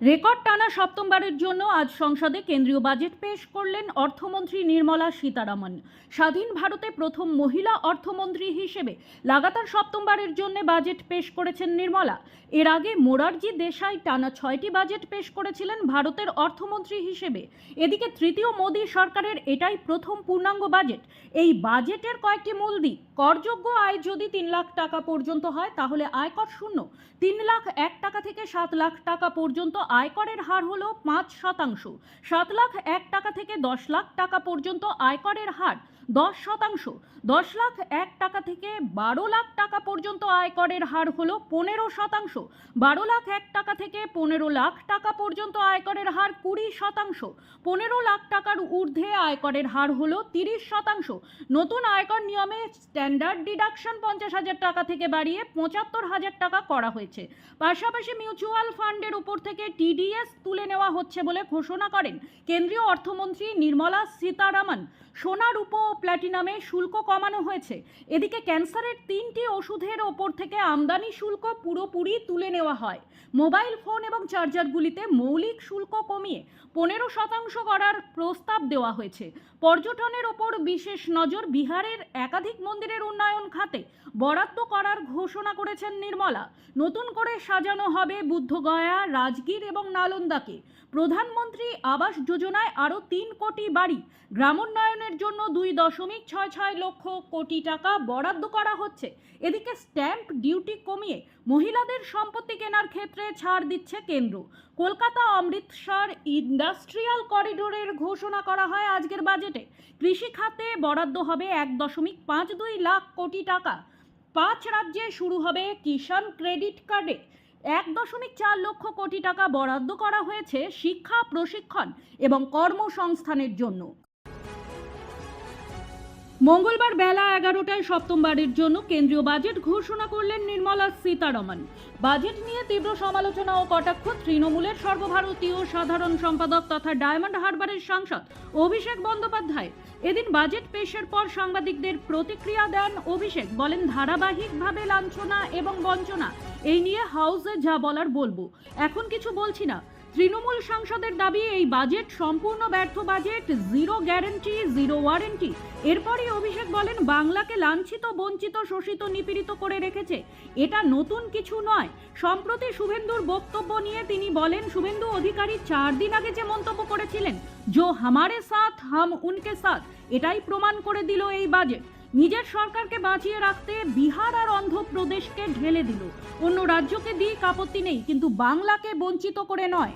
Record টানা সপ্তমবারের জন্য আজ সংসদে কেন্দ্রীয় বাজেট পেশ করলেন অর্থমন্ত্রী নির্মলা সীতারামন। স্বাধীন ভারতে প্রথম মহিলা অর্থমন্ত্রী হিসেবে লাগাতার সপ্তমবারের জন্য বাজেট পেশ করেছেন নির্মলা। এর আগে মোরারজি দেশাই টানা ছয়টি বাজেট পেশ করেছিলেন ভারতের অর্থমন্ত্রী হিসেবে। এদিকে তৃতীয় মোদী সরকারের এটাই প্রথম পূর্ণাঙ্গ বাজেট। এই বাজেটের কয়েকটি মূল দিক। করযোগ্য আয় যদি তিন লাখ টাকা পর্যন্ত হয়, তাহলে আয়কর শূন্য। তিন লাখ এক টাকা থেকে সাত লাখ টাকা পর্যন্ত আয়করের হার হলো পাঁচ শতাংশ। সাত লাখ এক টাকা থেকে দশ লাখ টাকা পর্যন্ত আয়করের হার দশ শতাংশ। দশ লাখ এক টাকা থেকে বারো লাখ টাকা পর্যন্ত আয়করের হার হল পনেরো শতাংশ। বারো লাখ এক টাকা থেকে পনেরো লাখ টাকা পর্যন্ত আয়করের হার কুড়ি শতাংশ। পনেরো লাখ টাকার ঊর্ধ্বে আয়করের হার হল তিরিশ শতাংশ। নতুন আয়কর নিয়মে স্ট্যান্ডার্ড ডিডাকশন পঞ্চাশ হাজার টাকা থেকে বাড়িয়ে পঁচাত্তর হাজার টাকা করা হয়েছে। পাশাপাশি মিউচুয়াল ফান্ডের উপর থেকে টিডিএস তুলে নেওয়া হচ্ছে বলে ঘোষণা করেন কেন্দ্রীয় অর্থমন্ত্রী নির্মলা সীতারামন। সোনা, রূপো ও প্ল্যাটিনামে শুল্ক কমানো হয়েছে। এদিকে ক্যান্সারের তিনটি ওষুধের ওপর থেকে আমদানি শুল্ক পুরোপুরি তুলে নেওয়া হয়। মোবাইল ফোন এবং চার্জারগুলিতে মৌলিক শুল্ক কমিয়ে পনেরো শতাংশ করার প্রস্তাব দেওয়া হয়েছে। পর্যটনের ওপর বিশেষ নজর বিহারের একাধিক মন্দিরের উন্নয়ন খাতে বরাদ্দ করার ঘোষণা করেছেন নির্মলা। নতুন করে সাজানো হবে বুদ্ধগয়া, রাজগীর এবং নালন্দাকে। প্রধানমন্ত্রী আবাস যোজনায় আরও তিন কোটি বাড়ি গ্রামোন্নয়নের জন্য দুই দশমিক ছয় ছয় লক্ষ কোটি টাকা বরাদ্দ করা হচ্ছে। এদিকে স্ট্যাম্প ডিউটি কমিয়ে মহিলাদের সম্পত্তি কেনার ক্ষেত্রে ছাড় দিচ্ছে কেন্দ্র। কলকাতা অমৃতসর ইন্ডাস্ট্রিয়াল করিডোরের ঘোষণা করা হয় আজকের বাজেটে। কৃষি খাতে বরাদ্দ হবে এক দশমিক পাঁচ দুই লাখ কোটি টাকা। পাঁচ রাজ্যে শুরু হবে কিষাণ ক্রেডিট কার্ডে। এক দশমিক চার লক্ষ কোটি টাকা বরাদ্দ করা হয়েছে শিক্ষা, প্রশিক্ষণ এবং কর্মসংস্থানের জন্য। মঙ্গলবার বেলা এগারোটায় সপ্তমবারের জন্য কেন্দ্রীয় বাজেট ঘোষণা করলেন নির্মলা সীতারমন। বাজেট নিয়ে তীব্র সমালোচনা ও কটাক্ষ তৃণমূলের সর্বভারতীয় সাধারণ সম্পাদক তথা ডায়মন্ড হারবারের সাংসদ অভিষেক বন্দ্যোপাধ্যায়। এদিন বাজেট পেশের পর সাংবাদিকদের প্রতিক্রিয়া দেন অভিষেক, বলেন, ধারাবাহিকভাবে লাঞ্ছনা এবং বঞ্চনা, এই নিয়ে হাউসে যা বলার বলব। এখন কিছু বলছি না। তৃণমূল সাংসদের দাবি, এই বাজেট সম্পূর্ণ ব্যর্থ budget, zero guarantee, zero warranty. এরপরই অভিষেক বলেন, বাংলাকে লাঞ্ছিত, বঞ্চিত, শোষিত, নিপীড়িত করে রেখেছে। এটা নতুন কিছু নয়। সম্প্রতি শুভেন্দুর বক্তব্য নিয়ে তিনি বলেন, শুভেন্দু অধিকারী চার দিন আগে যে মন্তব্য করেছিলেন জো হামারে সাথ, হাম উনকে সাথ এটাই প্রমাণ করে দিল এই বাজেট। নিজের সরকারকে বাঁচিয়ে রাখতে বিহার আর অন্ধ্রপ্রদেশকে ঢেলে দিল। অন্য রাজ্যকে দিক আপত্তি নেই, কিন্তু বাংলাকে বঞ্চিত করে নয়।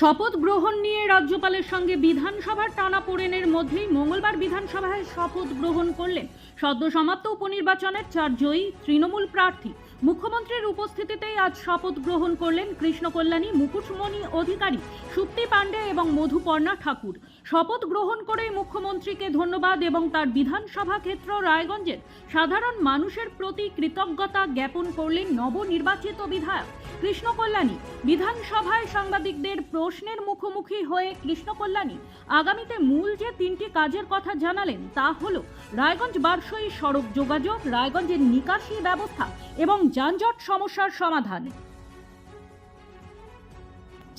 শপথ গ্রহণ নিয়ে রাজ্যপালের সঙ্গে বিধানসভার টানা পোড়েনের মধ্যেই মঙ্গলবার বিধানসভায় শপথ গ্রহণ করলেন সদ্য সমাপ্ত উপনির্বাচনের চার জয়ী তৃণমূল প্রার্থী। মুখ্যমন্ত্রীর উপস্থিতিতেই আজ শপথ গ্রহণ করলেন কৃষ্ণকল্যাণী মুকুটমণি অধিকারী সুপ্তি পাণ্ডে এবং মধুপর্ণা ঠাকুর। শপথ গ্রহণ করেই মুখ্যমন্ত্রীকে ধন্যবাদ এবং তার বিধানসভা ক্ষেত্র রায়গঞ্জের সাধারণ মানুষের প্রতি কৃতজ্ঞতা জ্ঞাপন করলেন নবনির্বাচিত বিধায়ক কৃষ্ণ কল্যাণী বিধানসভায় সাংবাদিকদের প্রশ্নের মুখোমুখি হয়ে কৃষ্ণ কল্যাণী আগামীতে মূল যে তিনটি কাজের কথা জানালেন তা হল রায়গঞ্জ বারসই সড়ক যোগাযোগ, রায়গঞ্জের নিকাশি ব্যবস্থা এবং যানজট সমস্যার সমাধান।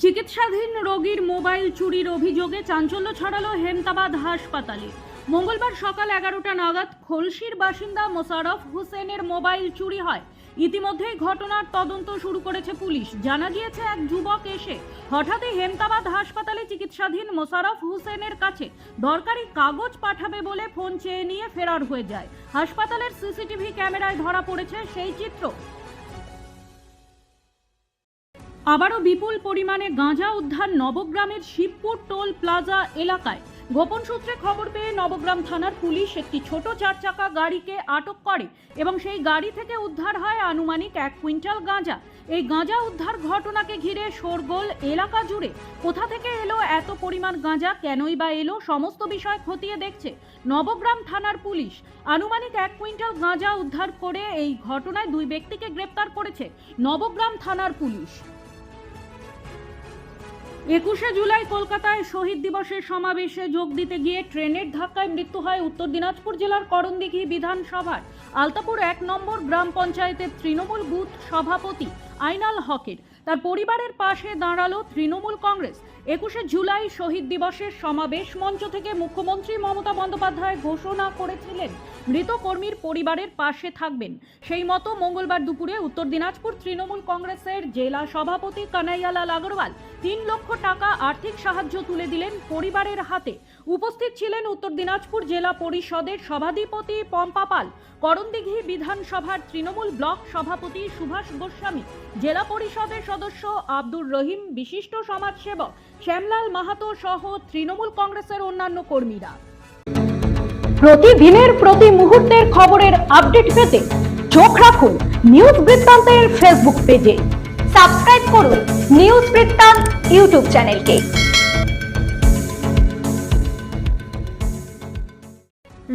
চিকিৎসাধীন রোগীর মোবাইল চুরির অভিযোগে চাঞ্চল্য ছড়ালো হেমতাবাদ হাসপাতালে। মঙ্গলবার সকাল এগারোটা নাগাদ খলসির বাসিন্দা মোশারফ হোসেনের মোবাইল চুরি হয়। ইতিমধ্যেই ঘটনার তদন্ত শুরু করেছে পুলিশ। জানা গিয়েছে, এক যুবক এসে হঠাৎই হেমতাবাদ হাসপাতালে চিকিৎসাধীন মোশারফ হোসেনের কাছে দরকারি কাগজ পাঠাবে বলে ফোন চেয়ে নিয়ে ফেরার হয়ে যায়। হাসপাতালের সিসিটিভি ক্যামেরায় ধরা পড়েছে সেই চিত্র। আবারও বিপুল পরিমাণে গাঁজা উদ্ধার নবগ্রামের শিবপুর টোল প্লাজা এলাকায়। গোপন সূত্রে খবর পেয়ে নবগ্রাম থানার পুলিশ একটি ছোট চার চাকা গাড়িকে আটক করে এবং সেই গাড়ি থেকে উদ্ধার হয় আনুমানিক এক কুইন্টাল গাঁজা। এই গাঁজা উদ্ধার ঘটনাকে ঘিরে শোরগোল এলাকা জুড়ে কোথা থেকে এলো, এত পরিমাণ গাঁজা, কেনই বা এলো, সমস্ত বিষয় খতিয়ে দেখছে নবগ্রাম থানার পুলিশ। আনুমানিক এক কুইন্টাল গাঁজা উদ্ধার করে এই ঘটনায় দুই ব্যক্তিকে গ্রেপ্তার করেছে নবগ্রাম থানার পুলিশ। একুশে জুলাই কলকাতায় শহীদ দিবসের সমাবেশে যোগ দিতে গিয়ে ট্রেনের ধাক্কায় মৃত্যু হয় উত্তর দিনাজপুর জেলার করণদিঘি বিধানসভার। আলতাপুর এক নম্বর গ্রাম পঞ্চায়েতের তৃণমূল বুথ সভাপতি আইনাল হকের। তার পরিবারের পাশে দাঁড়াল তৃণমূল কংগ্রেস। একুশে জুলাই শহীদ দিবসের সমাবেশ মঞ্চ থেকে মুখ্যমন্ত্রী মমতা বন্দ্যোপাধ্যায় ঘোষণা করেছিলেন, মৃত কর্মীর পরিবারের পাশে থাকবেন। সেই মতো মঙ্গলবার দুপুরে উত্তর দিনাজপুর তৃণমূল কংগ্রেসের জেলা সভাপতি কানাইয়ালাল আগরওয়াল তিন লক্ষ টাকা আর্থিক সাহায্য তুলে দিলেন পরিবারের হাতে। উপস্থিত ছিলেন উত্তর দিনাজপুর জেলা পরিষদের সভাধিপতি পম্পা পাল, করণদিঘি বিধানসভার তৃণমূল ব্লক সভাপতি সুভাষ গোস্বামী, জেলা পরিষদের সদস্য আব্দুর রহিম, বিশিষ্ট সমাজসেবক শ্যামলাল মাহাতো সহ তৃণমূল কংগ্রেসের অন্যান্য কর্মীরা। প্রতিদিনের প্রতি মুহূর্তের খবরের আপডেট পেতে চোখ রাখুন নিউজ বৃত্তান্তের ফেসবুক পেজে। সাবস্ক্রাইব করুন নিউজ বৃত্তান্ত ইউটিউব চ্যানেলকে।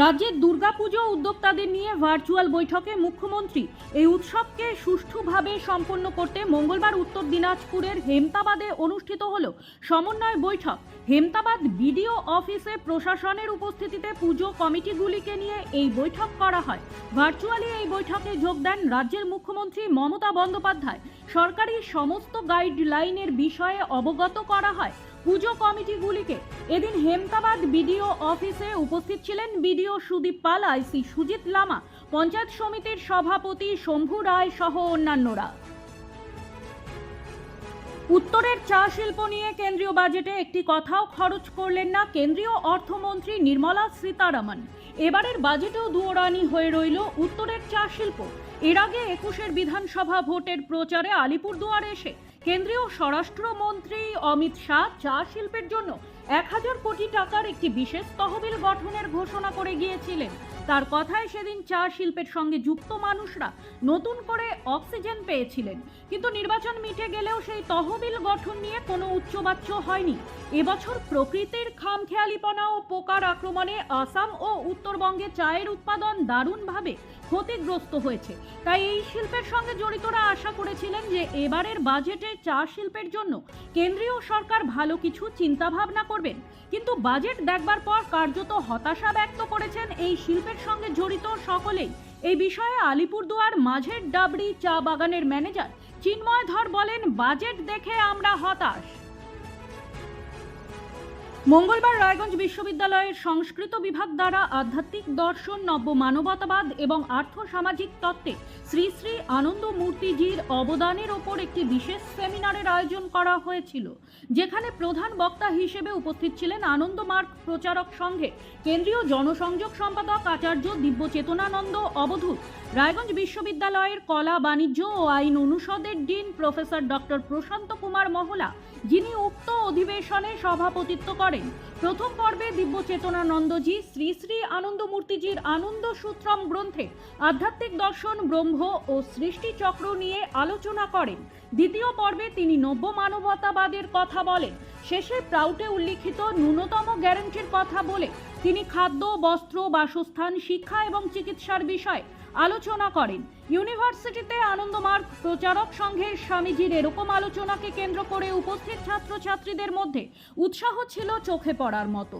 রাজ্যের দুর্গাপুজো উদ্যোক্তাদের নিয়ে ভার্চুয়াল বৈঠকে মুখ্যমন্ত্রী এই উৎসবকে সুষ্ঠুভাবে সম্পন্ন করতে মঙ্গলবার উত্তর দিনাজপুরের হেমতাবাদে অনুষ্ঠিত হল সমন্বয় বৈঠক। হেমতাবাদ বিডিও অফিসে প্রশাসনের উপস্থিতিতে পুজো কমিটিগুলিকে নিয়ে এই বৈঠক করা হয়। ভার্চুয়ালি এই বৈঠকে যোগ দেন রাজ্যের মুখ্যমন্ত্রী মমতা বন্দ্যোপাধ্যায়। সরকারি সমস্ত গাইডলাইনের বিষয়ে অবগত করা হয়। পুজো কমিটিগুলিকে এদিন হেমতাবাদ বিডিও অফিসে উপস্থিত ছিলেন বিডিও সুদীপ পাল, আইসি সুজিত লামা, পঞ্চায়েত সমিতির সভাপতি শম্ভু রায় সহ অন্যান্যরা। উত্তরের চা শিল্প নিয়ে কেন্দ্রীয় বাজেটে একটি কথাও খরচ করলেন না কেন্দ্রীয় অর্থমন্ত্রী নির্মলা সীতারামন। এবারের বাজেটেও দুয়োরানি হয়ে রইল উত্তরের চা শিল্প। এর আগে একুশের বিধানসভা ভোটের প্রচারে আলিপুরদুয়ারে এসে কেন্দ্রীয় স্বরাষ্ট্রমন্ত্রী অমিত শাহ চা শিল্পের জন্য এক হাজার কোটি টাকার একটি বিশেষ তহবিল গঠনের ঘোষণা করে গিয়েছিলেন। তার কথায় সেদিন চা শিল্পের সঙ্গে যুক্ত মানুষরা নতুন করে অক্সিজেন পেয়েছিলেন। কিন্তু নির্বাচন মিটে গেলেও সেই তহবিল গঠন নিয়ে কোনো উচ্চবাচ্য হয়নি। এবছর প্রকৃতির খামখেয়ালিপনা ও পোকার আক্রমণে আসাম ও উত্তরবঙ্গে চায়ের উৎপাদন দারুণভাবে ক্ষতিগ্রস্ত হয়েছে। তাই এই শিল্পের সঙ্গে জড়িতরা আশা করেছিলেন যে এবারের বাজেটে চা শিল্পের জন্য কেন্দ্রীয় সরকার ভালো কিছু চিন্তাভাবনা করবেন। কিন্তু বাজেট দেখবার পর কার্যত হতাশা ব্যক্ত করেছেন এই শিল্পের সঙ্গে জড়িত সকলেই। এই বিষয়ে আলিপুরদুয়ার মাঝের ডাবরি চা বাগানের ম্যানেজার চিন্ময় ধর বলেন, বাজেট দেখে আমরা হতাশ। মঙ্গলবার রায়গঞ্জ বিশ্ববিদ্যালয়ের সংস্কৃত বিভাগ দ্বারা আধ্যাত্মিক দর্শন নব্য মানবতাবাদ এবং আর্থ সামাজিক তত্ত্বে শ্রী শ্রী আনন্দ মূর্তিজির অবদানের ওপর একটি বিশেষ সেমিনারের আয়োজন করা হয়েছিল, যেখানে প্রধান বক্তা হিসেবে উপস্থিত ছিলেন আনন্দ মার্গ প্রচারক সংঘে কেন্দ্রীয় জনসংযোগ সম্পাদক আচার্য দিব্য চেতনানন্দ অবধূত রায়গঞ্জ বিশ্ববিদ্যালয়ের কলা, বাণিজ্য ও আইন অনুষদের dean professor doctor Prashanta Kumar Mahala, যিনি উক্ত অধিবেশনে সভাপতিত্ব করেন। প্রথম পর্বে দিব্য চেতনানন্দজি শ্রী শ্রী আনন্দমূর্তিজির আনন্দ সূত্রম গ্রন্থে আধ্যাত্মিক দর্শন, ব্রহ্ম ও সৃষ্টি চক্র নিয়ে আলোচনা করেন। দ্বিতীয় পর্বে তিনি নব্য মানবতাবাদের কথা বলেন। শেষে প্রাউটে উল্লিখিত ন্যূনতম গ্যারান্টির কথা বলে তিনি খাদ্য, বস্ত্র, বাসস্থান, শিক্ষা এবং চিকিৎসার বিষয়ে আলোচনা করেন। ইউনিভার্সিটিতে আনন্দমার্গ প্রচারক সংঘের স্বামীজির এরকম আলোচনাকে কেন্দ্র করে উপস্থিত ছাত্রছাত্রীদের মধ্যে উৎসাহ ছিল চোখে পড়ার মতো।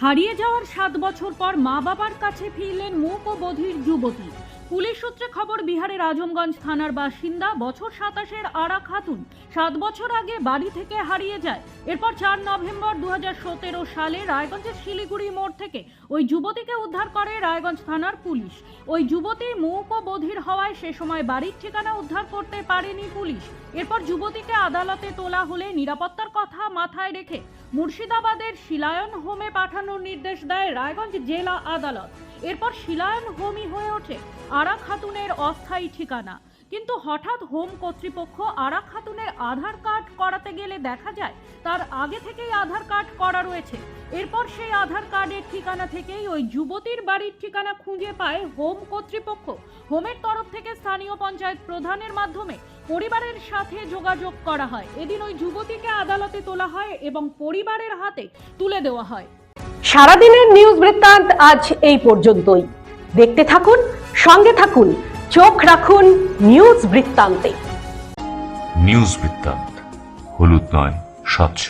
হারিয়ে যাওয়ার সাত বছর পর মা বাবার কাছে ফিরলেন মূক ও বধির যুবতী। পুলিশ সূত্রে খবর, বিহারের আজমগঞ্জ থানার বাসিন্দা বছর সাতাশের আরা খাতুন সাত বছর আগে বাড়ি থেকে হারিয়ে যায়। এরপর চার নভেম্বর দু হাজার সতেরো সালে রায়গঞ্জের শিলিগুড়ি মোড় থেকে ওই যুবতীকে উদ্ধার করে রায়গঞ্জ থানার পুলিশ। ওই যুবতী মূক বধির হওয়ায় সে সময় বাড়ির ঠিকানা উদ্ধার করতে পারেনি পুলিশ। এরপর যুবতীকে আদালতে তোলা হলে নিরাপত্তার কথা মাথায় রেখে মুর্শিদাবাদের শিলায়ন হোমে পাঠানোর নির্দেশ দেয় রায়গঞ্জ জেলা আদালত। এরপর শিলায়ন হোমই হয়ে ওঠে আরা খাতুনের অস্থায়ী ঠিকানা। কিন্তু হঠাৎ হোম কর্তৃপক্ষ আরা খাতুনের আধার কার্ড করাতে গেলে দেখা যায়, তার আগে থেকেই আধার কার্ড করা রয়েছে। এরপর সেই আধার কার্ডের ঠিকানা থেকেই ওই যুবতীর বাড়ির ঠিকানা খুঁজে পায় হোম কর্তৃপক্ষ। হোমের তরফ থেকে স্থানীয় পঞ্চায়েত প্রধানের মাধ্যমে পরিবারের সাথে যোগাযোগ করা হয়। এদিন ওই যুবতীকে আদালতে তোলা হয় এবং পরিবারের হাতে তুলে দেওয়া হয়। সারাদিনের নিউজ বৃত্তান্ত আজ এই পর্যন্তই। দেখতে থাকুন সঙ্গে থাকুন চোখ রাখুন নিউজ বৃত্তান্তে। নিউজ বৃত্তান্ত হলুদ নয় স্বচ্ছ।